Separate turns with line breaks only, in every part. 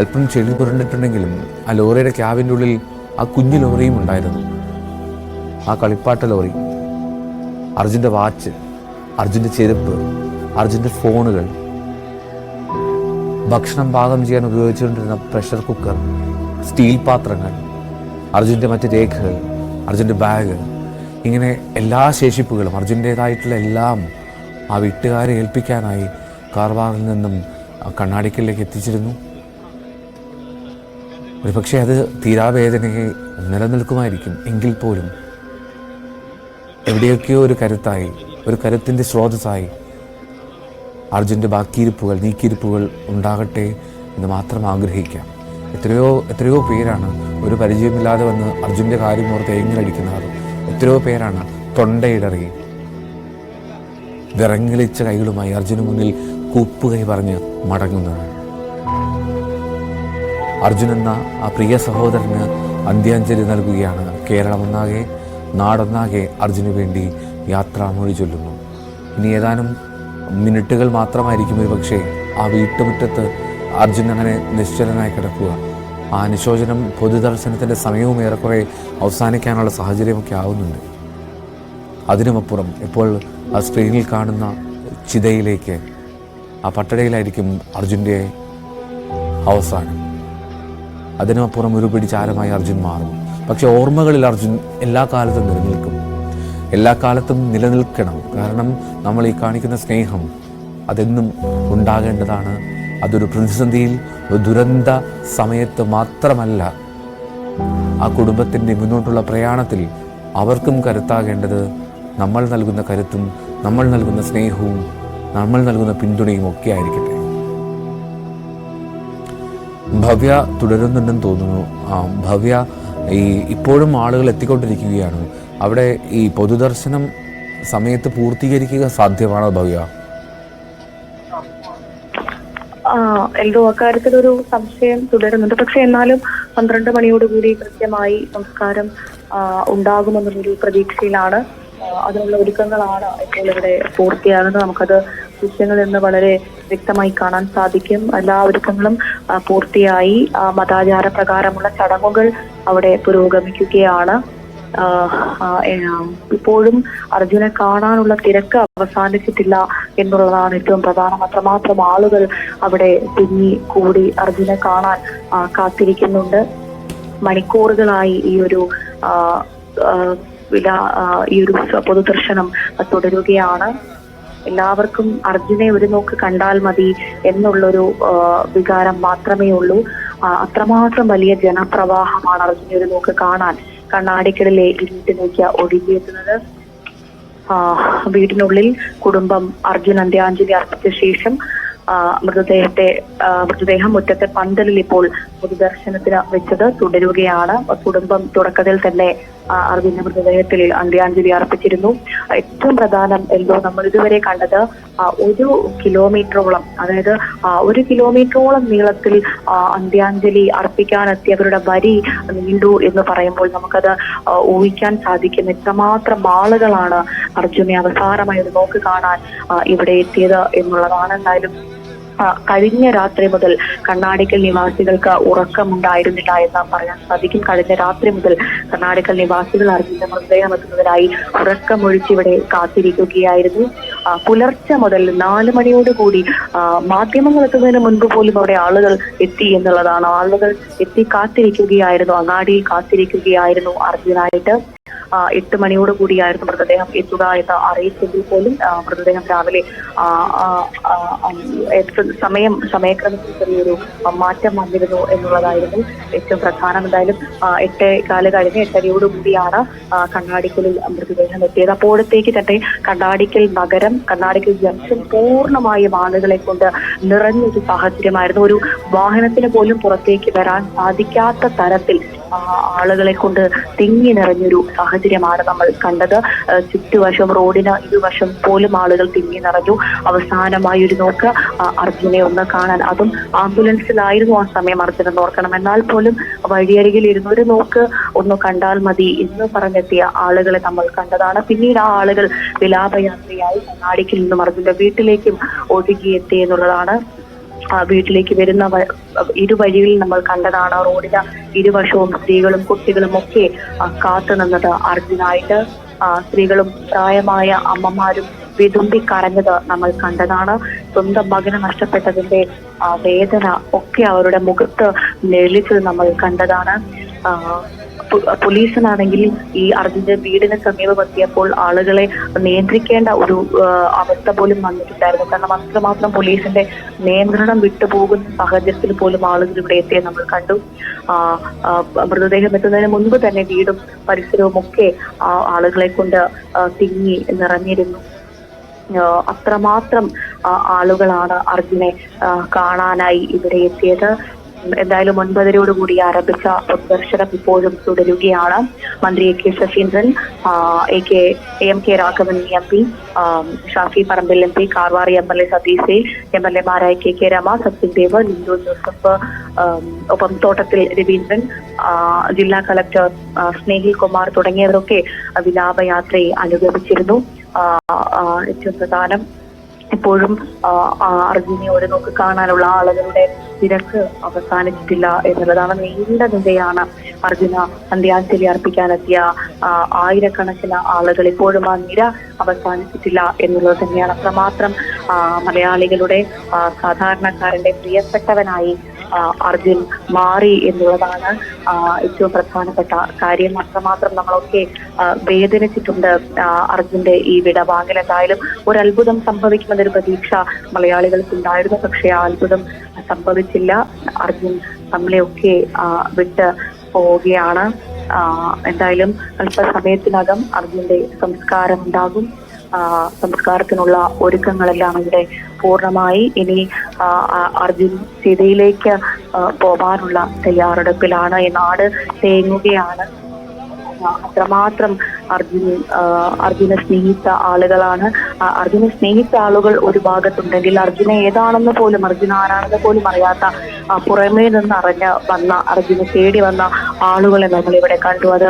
അല്പം ചെളി പുരണ്ടിട്ടുണ്ടെങ്കിലും ആ ലോറിയുടെ ക്യാബിന്റെ ഉള്ളിൽ ആ കുഞ്ഞു ലോറിയും ഉണ്ടായിരുന്നു. ആ കളിപ്പാട്ട ലോറി അർജുന്റെ വാച്ച് അർജുന്റെ ചെരുപ്പ് അർജുന്റെ ഫോണുകൾ ഭക്ഷണം പാകം ചെയ്യാൻ ഉപയോഗിച്ചുകൊണ്ടിരുന്ന പ്രഷർ കുക്കർ സ്റ്റീൽ പാത്രങ്ങൾ അർജുന്റെ മറ്റ് രേഖകൾ അർജുന്റെ ബാഗ് ഇങ്ങനെ എല്ലാ ശേഷിപ്പുകളും അർജുന്റേതായിട്ടുള്ള എല്ലാം ആ വീട്ടുകാരെ ഏൽപ്പിക്കാനായി കാർവാറിൽ നിന്നും കണ്ണാടിക്കലിലേക്ക് എത്തിച്ചിരുന്നു. ഒരുപക്ഷെ അത് തീരാവേദനയെ നിലനിൽക്കുമായിരിക്കും എങ്കിൽ പോലും. എവിടെയൊക്കെയോ ഒരു കരുത്തായി ഒരു കരുത്തിന്റെ സ്രോതസ്സായി അർജുന്റെ ബാക്കിയിരിപ്പുകൾ നീക്കിയിരിപ്പുകൾ ഉണ്ടാകട്ടെ എന്ന് മാത്രം ആഗ്രഹിക്കാം. എത്രയോ എത്രയോ പേരാണ് ഒരു പരിചയമില്ലാതെ വന്ന് അർജുന്റെ കാര്യം ഓർത്ത് എങ്ങിലടിക്കുന്നത് എത്രയോ പേരാണ് തൊണ്ടയിടറി വിറങ്ങലിച്ച കൈകളുമായി അർജുന് മുന്നിൽ കൂപ്പുകൈ പറഞ്ഞ് മടങ്ങുന്നത്. അർജുൻ എന്ന ആ പ്രിയ സഹോദരന് അന്ത്യാഞ്ജലി നൽകുകയാണ്. കേരളമൊന്നാകെ നാടൊന്നാകെ അർജുന് വേണ്ടി യാത്രാമൊഴി ചൊല്ലുന്നു. ഇനി ഏതാനും മിനിറ്റുകൾ മാത്രമായിരിക്കും ഒരു പക്ഷേ ആ വീട്ടുമുറ്റത്ത് അർജുൻ അങ്ങനെ നിശ്ചലനായി കിടക്കുക. ആ അനുശോചനം പൊതുദർശനത്തിന്റെ സമയവും ഏറെക്കുറെ അവസാനിക്കാനുള്ള സാഹചര്യമൊക്കെ ആവുന്നുണ്ട്. അതിനുമപ്പുറം ഇപ്പോൾ ആ സ്ക്രീനിൽ കാണുന്ന ചിതയിലേക്ക് ആ പട്ടടയിലായിരിക്കും അർജുന്റെ അവസാനം. അതിനുമപ്പുറം ഒരു പിടി ചാരമായി അർജുൻ മാറും പക്ഷെ ഓർമ്മകളിൽ അർജുൻ എല്ലാ കാലത്തും നിലനിൽക്കും. എല്ലാ കാലത്തും നിലനിൽക്കണം. കാരണം നമ്മൾ ഈ കാണിക്കുന്ന സ്നേഹം അതെന്നും ഉണ്ടാകേണ്ടതാണ്. അതൊരു പ്രതിസന്ധിയിൽ ഒരു ദുരന്ത സമയത്ത് മാത്രമല്ല ആ കുടുംബത്തിന്റെ മുന്നോട്ടുള്ള പ്രയാണത്തിൽ അവർക്കും കരുത്താകേണ്ടത് നമ്മൾ നൽകുന്ന കരുത്തും നമ്മൾ നൽകുന്ന സ്നേഹവും നമ്മൾ നൽകുന്ന പിന്തുണയും ഒക്കെ ആയിരിക്കട്ടെ. ഭവ്യ തുടരുന്നുണ്ടെന്ന് തോന്നുന്നു. ഭവ്യ ഈ ഇപ്പോഴും ആളുകൾ എത്തിക്കൊണ്ടിരിക്കുകയാണ്. അവിടെ ഈ പൊതുദർശനം സമയത്ത് പൂർത്തീകരിക്കുക സാധ്യമാണോ ഭവ്യ?
എൽദോ അക്കാര്യത്തിൽ ഒരു സംശയം തുടരുന്നുണ്ട്. പക്ഷെ എന്നാലും പന്ത്രണ്ട് മണിയോടുകൂടി കൃത്യമായി സംസ്കാരം ഉണ്ടാകുമെന്നുള്ളൊരു പ്രതീക്ഷയിലാണ്. അതിനുള്ള ഒരുക്കങ്ങളാണ് ഇപ്പോൾ ഇവിടെ പൂർത്തിയാകുന്നത്. നമുക്കത് ദൃശ്യങ്ങളിൽ എന്ന് വളരെ വ്യക്തമായി കാണാൻ സാധിക്കും. എല്ലാ ഒരുക്കങ്ങളും പൂർത്തിയായി. മതാചാര പ്രകാരമുള്ള ചടങ്ങുകൾ അവിടെ പുരോഗമിക്കുകയാണ്. ഇപ്പോഴും അർജുനെ കാണാനുള്ള തിരക്ക് അവസാനിച്ചിട്ടില്ല എന്നുള്ളതാണ് ഏറ്റവും പ്രധാനം. അത്രമാത്രം ആളുകൾ അവിടെ തിങ്ങി കൂടി അർജുനെ കാണാൻ കാത്തിരിക്കുന്നുണ്ട്. മണിക്കൂറുകളായി ഈ ഒരു ഈ ഒരു പൊതുദർശനം തുടരുകയാണ്. എല്ലാവർക്കും അർജുനെ ഒരു നോക്ക് കണ്ടാൽ മതി എന്നുള്ളൊരു വികാരം മാത്രമേ ഉള്ളൂ. അത്രമാത്രം വലിയ ജനപ്രവാഹമാണ് അർജുനെ ഒരു നോക്ക് കാണാൻ കണ്ണാടിക്കടലെ ഇരുട്ടിലേക്ക് ഒഴുകിയെത്തുന്നത്. വീടിനുള്ളിൽ കുടുംബം അർജുൻ അന്ത്യാഞ്ജലി അർപ്പിച്ച ശേഷം മൃതദേഹത്തെ മൃതദേഹം മുറ്റത്തെ പന്തലിൽ ഇപ്പോൾ പൊതുദർശനത്തിന് വെച്ചത് തുടരുകയാണ്. കുടുംബം തുടക്കത്തിൽ തന്നെ അറിവിന്റെ മൃതദേഹത്തിൽ അന്ത്യാഞ്ജലി അർപ്പിച്ചിരുന്നു. ഏറ്റവും പ്രധാനം എന്തോ നമ്മൾ ഇതുവരെ കണ്ടത് ഒരു കിലോമീറ്ററോളം അതായത് ഒരു കിലോമീറ്ററോളം നീളത്തിൽ അന്ത്യാഞ്ജലി അർപ്പിക്കാനെത്തിയവരുടെ വരി നീണ്ടു എന്ന് പറയുമ്പോൾ നമുക്കത് ഊഹിക്കാൻ സാധിക്കും എത്രമാത്രം ആളുകളാണ് അർജുനെ അവസാനമായി ഒരു നോക്ക് കാണാൻ ഇവിടെ എത്തിയത് എന്നുള്ളതാണ് എന്തായാലും കഴിഞ്ഞ രാത്രി മുതൽ കണ്ണാടിക്കൽ നിവാസികൾക്ക് ഉറക്കമുണ്ടായിരുന്നില്ല എന്ന് പറയാൻ സാധിക്കും. കഴിഞ്ഞ രാത്രി മുതൽ കണ്ണാടിക്കൽ നിവാസികൾ അറിഞ്ഞ മൃതദേഹം എത്തുന്നതിനായി ഉറക്കമൊഴിച്ച് ഇവിടെ കാത്തിരിക്കുകയായിരുന്നു. പുലർച്ചെ മുതൽ നാല് മണിയോടുകൂടി മാധ്യമങ്ങൾ എത്തുന്നതിന് മുൻപ് പോലും അവിടെ ആളുകൾ എത്തി എന്നുള്ളതാണ്. ആളുകൾ എത്തി കാത്തിരിക്കുകയായിരുന്നു അങ്ങാടിയിൽ കാത്തിരിക്കുകയായിരുന്നു അർജുനായിട്ട് എട്ട് മണിയോട് കൂടിയായിരുന്നു മൃതദേഹം എത്തുക എന്ന് അറിയിച്ചെങ്കിൽ പോലും മൃതദേഹം രാവിലെ സമയം സമയക്രമത്തിൽ ചെറിയൊരു മാറ്റം വന്നിരുന്നു എന്നുള്ളതായിരുന്നു ഏറ്റവും പ്രധാനം. എന്തായാലും എട്ട് കാല കഴിഞ്ഞ് എട്ടരയോട് കൂടിയാണ് കണ്ണാടിക്കലിൽ മൃതദേഹം എത്തിയത്. അപ്പോഴത്തേക്ക് തന്നെ കണ്ണാടിക്കൽ നഗരം കണ്ണാടിക്കൽ ജംഗ്ഷൻ പൂർണമായും ആളുകളെ കൊണ്ട് നിറഞ്ഞൊരു സാഹചര്യമായിരുന്നു. ഒരു വാഹനത്തിന് പോലും പുറത്തേക്ക് വരാൻ സാധിക്കാത്ത തരത്തിൽ ആളുകളെ കൊണ്ട് തിങ്ങി നിറഞ്ഞൊരു സാഹചര്യമാണ് നമ്മൾ കണ്ടത്. ചുറ്റുവശം റോഡിന് ഇരുവശം പോലും ആളുകൾ തിങ്ങി നിറഞ്ഞു. അവസാനമായി ഒരു നോക്ക് അർജുനെ ഒന്ന് കാണാൻ. അതും ആംബുലൻസിലായിരുന്നു ആ സമയം അർജുനൻ ഓർക്കണം. എന്നാൽ പോലും വഴിയരികിൽ ഇരുന്ന് ഒരു നോക്ക് ഒന്ന് കണ്ടാൽ മതി എന്ന് പറഞ്ഞെത്തിയ ആളുകളെ നമ്മൾ കണ്ടതാണ്. പിന്നീട് ആ ആളുകൾ വിലാപയാത്രയായി കണ്ണാടിക്കിൽ നിന്നും അർജുന്റെ വീട്ടിലേക്കും ഒഴുകിയെത്തി എന്നുള്ളതാണ് വീട്ടിലേക്ക് വരുന്ന ഇരുവഴിയിൽ നമ്മൾ കണ്ടതാണ് റോഡിന് ഇരുവശവും സ്ത്രീകളും കുട്ടികളും ഒക്കെ കാത്തു നിന്നത്. അർജുനായിട്ട് സ്ത്രീകളും പ്രായമായ അമ്മമാരും വിതുമ്പി കരഞ്ഞത് നമ്മൾ കണ്ടതാണ്. സ്വന്തം മകനെ നഷ്ടപ്പെട്ടതിന്റെ വേദന ഒക്കെ അവരുടെ മുഖത്ത് നെളിച്ചത് നമ്മൾ കണ്ടതാണ്. പോലീസിനാണെങ്കിൽ ഈ അർജുന്റെ വീടിന് സമീപമെത്തിയപ്പോൾ ആളുകളെ നിയന്ത്രിക്കേണ്ട ഒരു അവസ്ഥ പോലും വന്നിട്ടുണ്ടായിരുന്നു. കാരണം അത്രമാത്രം പോലീസിന്റെ നിയന്ത്രണം വിട്ടുപോകുന്ന സാഹചര്യത്തിൽ പോലും ആളുകൾ ഇവിടെ എത്തിയത് നമ്മൾ കണ്ടു. മൃതദേഹം എത്തുന്നതിന് മുൻപ് തന്നെ വീടും പരിസരവും ഒക്കെ ആളുകളെ കൊണ്ട് തിങ്ങി നിറഞ്ഞിരുന്നു. അത്രമാത്രം ആളുകളാണ് അർജുനെ കാണാനായി ഇവിടെ എത്തിയത്. എന്തായാലും ഒൻപതരയോടുകൂടി ആരംഭിച്ച പൊതുദർശനം ഇപ്പോഴും തുടരുകയാണ്. മന്ത്രി A K Saseendran A K A K Raghavan M P Shafi Parambil M P Karvari M L A Satheesh M L എമാരായ K K Rema Sathyan Dev Joseph ഒപ്പം തോട്ടത്തിൽ രവീന്ദ്രൻ ജില്ലാ കളക്ടർ സ്നേഹിൽ കുമാർ തുടങ്ങിയവരൊക്കെ വിലാപയാത്രയെ അനുഗമിച്ചിരുന്നു. ഏറ്റവും പ്രധാനം ഇപ്പോഴും അർജുനിയോട് നമുക്ക് കാണാനുള്ള ആളുകളുടെ തിരക്ക് അവസാനിച്ചിട്ടില്ല എന്നുള്ളതാണ് നീണ്ട നിരയാണ് അർജുന അന്ത്യാഞ്ജലി അർപ്പിക്കാനെത്തിയ ആയിരക്കണക്കിന് ആളുകൾ ഇപ്പോഴും ആ നിര അവസാനിച്ചിട്ടില്ല എന്നുള്ളത് തന്നെയാണ്. അത്രമാത്രം മലയാളികളുടെ സാധാരണക്കാരന്റെ പ്രിയപ്പെട്ടവനായി അർജുൻ മാറി എന്നുള്ളതാണ് ഏറ്റവും പ്രധാനപ്പെട്ട കാര്യം. അത്രമാത്രം നമ്മളൊക്കെ വേദനിച്ചിട്ടുണ്ട് അർജുന്റെ ഈ വിടവാങ്ങൽ എന്തായാലും ഒരു സംഭവിക്കുമെന്നൊരു പ്രതീക്ഷ മലയാളികൾക്ക് ഉണ്ടായിരുന്നു പക്ഷേ ആ അത്ഭുതം സംഭവിച്ചില്ല. അർജുൻ നമ്മളെയൊക്കെ വിട്ട് പോവുകയാണ്. എന്തായാലും അല്പസമയത്തിനകം അർജുന്റെ സംസ്കാരം ഉണ്ടാകും സംസ്കാരത്തിനുള്ള ഒരുക്കങ്ങളെല്ലാം ഇവിടെ പൂർണമായി ഇനി അർജുൻ സീതയിലേക്ക് പോകാനുള്ള തയ്യാറെടുപ്പിലാണ്. നാട് തേങ്ങുകയാണ്. അത്രമാത്രം അർജുൻ അർജുനെ സ്നേഹിച്ച ആളുകളാണ്. അർജുനെ സ്നേഹിച്ച ആളുകൾ ഒരു ഭാഗത്തുണ്ടെങ്കിൽ അർജുനെ ഏതാണെന്ന് പോലും അർജുന ആരാണെന്ന് പോലും അറിയാത്ത പുറമേ നിന്ന് അറിഞ്ഞ വന്ന അർജുനെ തേടി വന്ന ആളുകളെ നമ്മൾ ഇവിടെ കണ്ടു. അത്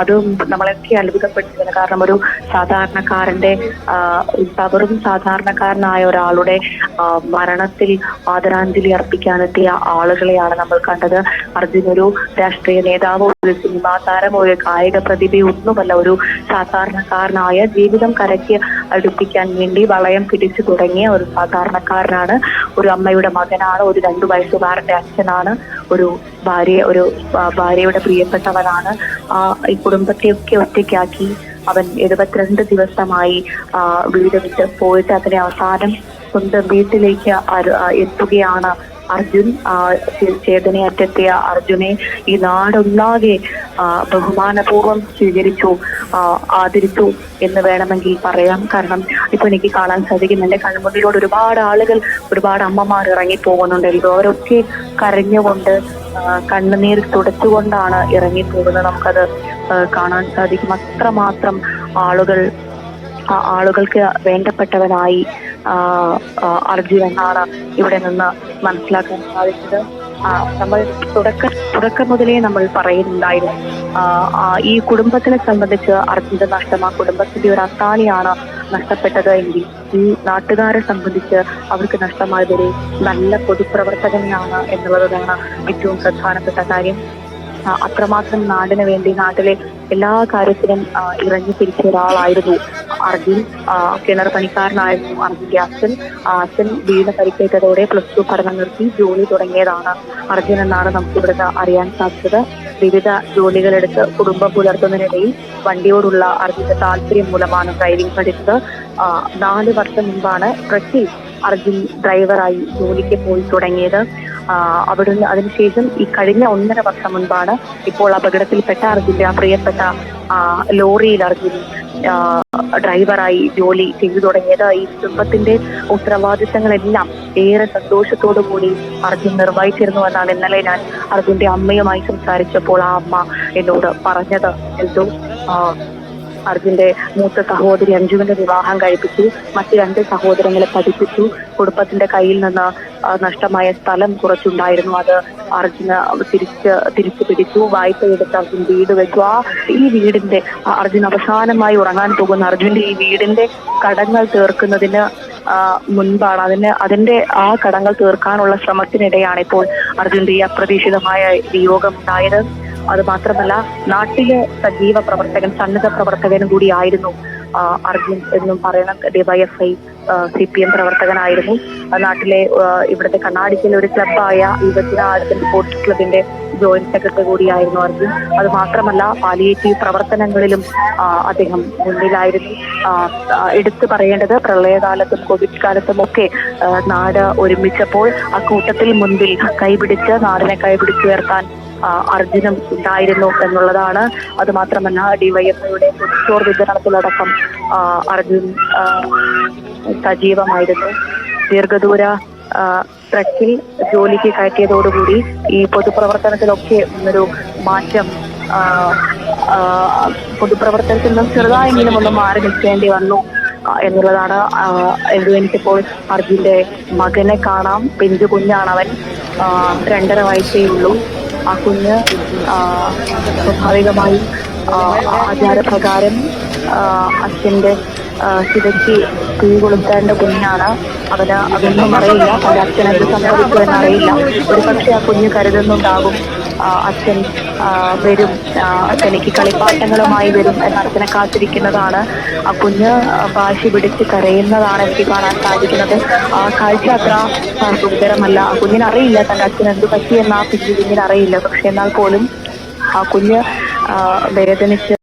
അത് നമ്മളൊക്കെ അത്ഭുതപ്പെട്ടിരുന്നു കാരണം ഒരു സാധാരണക്കാരന്റെ വെറും സാധാരണക്കാരനായ ഒരാളുടെ മരണത്തിൽ ആദരാഞ്ജലി അർപ്പിക്കാനെത്തിയ ആളുകളെയാണ് നമ്മൾ കണ്ടത്. അർജുൻ ഒരു രാഷ്ട്രീയ നേതാവോ ഒരു സിനിമാ താരമോ ഒരു കായിക പ്രതിഭയോ ഒന്നുമല്ല. ഒരു സാധാരണക്കാരനായ ജീവിതം കരയ്ക്ക് അടുപ്പിക്കാൻ വേണ്ടി വളയം പിടിച്ചു തുടങ്ങിയ ഒരു സാധാരണക്കാരനാണ്. ഒരു അമ്മയുടെ മകനാണ് ഒരു രണ്ടു വയസ്സുകാരന്റെ അച്ഛനാണ് ഒരു ഭാര്യ ഒരു ഭാര്യയുടെ പ്രിയപ്പെട്ടവനാണ്. ആ ഈ കുടുംബത്തെയൊക്കെ ഒറ്റയ്ക്കാക്കി അവൻ എഴുപത്തിരണ്ട് ദിവസമായി വീട് വിട്ട് പോയിട്ട് അതിനെ അവസാനം സ്വന്തം വീട്ടിലേക്ക് എത്തുകയാണ് അർജുൻ. ചേതനയറ്റെത്തിയ അർജുനെ ഈ നാടൊന്നാകെ ബഹുമാനപൂർവം സ്വീകരിച്ചു. ആദരിച്ചു എന്ന് വേണമെങ്കിൽ പറയാം. കാരണം ഇപ്പൊ എനിക്ക് കാണാൻ സാധിക്കും എന്റെ കൺമുന്നിലൂടെ ഒരുപാട് ആളുകൾ ഒരുപാട് അമ്മമാർ ഇറങ്ങി പോകുന്നുണ്ടല്ലോ അവരൊക്കെ കരഞ്ഞുകൊണ്ട് കണ്ണുനീർ തുടച്ചുകൊണ്ടാണ് ഇറങ്ങി പോകുന്നത് നമുക്കത് കാണാൻ സാധിക്കും. അത്രമാത്രം ആളുകൾ ആളുകൾക്ക് വേണ്ടപ്പെട്ടവനായി അർജുൻ എന്നാണ് ഇവിടെ നിന്ന് മനസ്സിലാക്കാൻ സാധിച്ചത്. നമ്മൾ തുടക്ക തുടക്കം മുതലേ നമ്മൾ പറയുന്നുണ്ടായിരുന്നു. ഈ കുടുംബത്തിനെ സംബന്ധിച്ച് അർജുന്റെ നഷ്ടം ആ കുടുംബത്തിന്റെ ഒരു അത്താണിയാണ് നഷ്ടപ്പെട്ടത് എങ്കിൽ ഈ നാട്ടുകാരെ സംബന്ധിച്ച് അവർക്ക് നഷ്ടമായതൊരു നല്ല പൊതുപ്രവർത്തകനെയാണ് എന്നുള്ളതാണ് ഏറ്റവും പ്രധാനപ്പെട്ട കാര്യം. അത്രമാത്രം നാടിന് വേണ്ടി നാട്ടിലെ എല്ലാ കാര്യത്തിനും ആ, ഇറങ്ങി തിരിച്ച ഒരാളായിരുന്നു അർജുൻ. കിണർ പണിക്കാരനായിരുന്നു അർജുൻ അച്ഛൻ അച്ഛൻ വീട് പരിക്കേറ്റതോടെ പ്ലസ് ടു പഠനം നിർത്തി ജോലി തുടങ്ങിയതാണ് അർജുൻ എന്നാണ് നമുക്ക് ഇവിടുന്ന് അറിയാൻ സാധിച്ചത്. വിവിധ ജോലികളെടുത്ത് കുടുംബം പുലർത്തുന്നതിനിടയിൽ വണ്ടിയോടുള്ള അർജുന്റെ താല്പര്യം മൂലമാണ് ഡ്രൈവിംഗ് പഠിച്ചത്. നാല് വർഷം മുമ്പാണ് ട്രക്കിൽ അർജുൻ ഡ്രൈവറായി ജോലിക്ക് പോയി തുടങ്ങിയത്. അവിടുന്ന് അതിനുശേഷം ഈ കഴിഞ്ഞ ഒന്നര വർഷം മുൻപാണ് ഇപ്പോൾ അപകടത്തിൽപ്പെട്ട അർജുന്റെ ആ പ്രിയപ്പെട്ട ലോറിയിൽ അർജുൻ ഡ്രൈവറായി ജോലി ചെയ്തു തുടങ്ങിയത് ഈ കുടുംബത്തിന്റെ ഉത്തരവാദിത്തങ്ങളെല്ലാം ഏറെ സന്തോഷത്തോടു കൂടി അർജുൻ നിർവഹിച്ചിരുന്നു എന്നാണ് ഇന്നലെ ഞാൻ അർജുന്റെ അമ്മയുമായി സംസാരിച്ചപ്പോൾ ആ അമ്മ എന്നോട് പറഞ്ഞത്. എന്തോ അർജുന്റെ മൂത്ത സഹോദരി അഞ്ജുവിന്റെ വിവാഹം കഴിപ്പിച്ചു. മറ്റു രണ്ട് സഹോദരങ്ങളെ പഠിപ്പിച്ചു. കുടുംബത്തിന്റെ കയ്യിൽ നിന്ന് നഷ്ടമായ സ്ഥലം കുറച്ചുണ്ടായിരുന്നു. അത് അർജുന് തിരിച്ച് തിരിച്ചു പിടിച്ചു. വായ്പ എടുത്ത് അർജുൻ വീട് വെച്ചു. ആ ഈ വീടിന്റെ അർജുൻ അവസാനമായി ഉറങ്ങാൻ പോകുന്ന അർജുന്റെ ഈ വീടിന്റെ കടങ്ങൾ തീർക്കുന്നതിന് മുൻപാണ്. അതിന് അതിന്റെ ആ കടങ്ങൾ തീർക്കാനുള്ള ശ്രമത്തിനിടെയാണ് ഇപ്പോൾ അർജുന്റെ ഈ അപ്രതീക്ഷിതമായ വിയോഗം ഉണ്ടായത്. അത് മാത്രമല്ല നാട്ടിലെ സജീവ പ്രവർത്തകൻ സന്നദ്ധ പ്രവർത്തകനും കൂടിയായിരുന്നു അർജുൻ എന്നും പറയണം ഡിവൈഎഫ്ഐ സി പി എം പ്രവർത്തകനായിരുന്നു. നാട്ടിലെ ഇവിടുത്തെ കണ്ണാടിക്കൽ ഒരു ക്ലബായ യുവജന ആഴത്തിൽ സ്പോർട്സ് ക്ലബിന്റെ ജോയിന്റ് സെക്രട്ടറി കൂടിയായിരുന്നു അർജുൻ. അത് മാത്രമല്ല പാലിയേറ്റീവ് പ്രവർത്തനങ്ങളിലും അദ്ദേഹം മുന്നിലായിരുന്നു. എടുത്തു പറയേണ്ടത് പ്രളയകാലത്തും കോവിഡ് കാലത്തും ഒക്കെ നാട് ഒരുമിച്ചപ്പോൾ ആ കൂട്ടത്തിൽ മുൻപിൽ കൈപിടിച്ച് നാടിനെ കൈപിടിച്ചുയർത്താൻ അർജുനും ഉണ്ടായിരുന്നു എന്നുള്ളതാണ്. അത് മാത്രമല്ല ഡിവൈഎഫ്ഐയുടെ സ്റ്റോർ വിതരണത്തിലടക്കം അർജുൻ സജീവമായിരുന്നു. ദീർഘദൂര ട്രക്കിൽ ജോലിക്ക് കയറ്റിയതോടുകൂടി ഈ പൊതുപ്രവർത്തനത്തിലൊക്കെ ഒരു മാറ്റം പൊതുപ്രവർത്തനത്തിൽ നിന്നും ചെറുതായെങ്കിലും ഒന്ന് മാറി നിൽക്കേണ്ടി വന്നു എന്നുള്ളതാണ് എനിക്കിപ്പോൾ അർജുന്റെ മകനെ കാണാം പിഞ്ചു കുഞ്ഞാണവൻ രണ്ടര വയസ്സേ ഉള്ളൂ. ആ കുഞ്ഞ് സ്വാഭാവികമായി ആചാരപ്രകാരം അച്ഛന്റെ ശിവയ്ക്ക് തീ കൊളുത്തേണ്ട കുഞ്ഞാണ്. അവന് അതൊന്നും അറിയില്ല. എന്ത് സംഭവിച്ചു എന്നറിയില്ല ഒരു പക്ഷെ ആ കുഞ്ഞ് കരുതുന്നുണ്ടാകും. അച്ഛൻ വരും. തനിക്ക് കളിപ്പാട്ടങ്ങളുമായി വരും എന്ന അച്ഛനെ കാത്തിരിക്കുന്നതാണ്. ആ കുഞ്ഞ് വാശി പിടിച്ച് കരയുന്നതാണ് എനിക്ക് കാണാൻ സാധിക്കുന്നത്. ആ കാഴ്ച അത്ര സുഖകരമല്ല. ആ കുഞ്ഞിന് അറിയില്ല തന്റെ അച്ഛൻ എന്ത് പറ്റിയെന്ന് ആ കുഞ്ഞിനറിയില്ല പക്ഷെ എന്നാൽ പോലും ആ കുഞ്ഞ് വേദനിച്ച്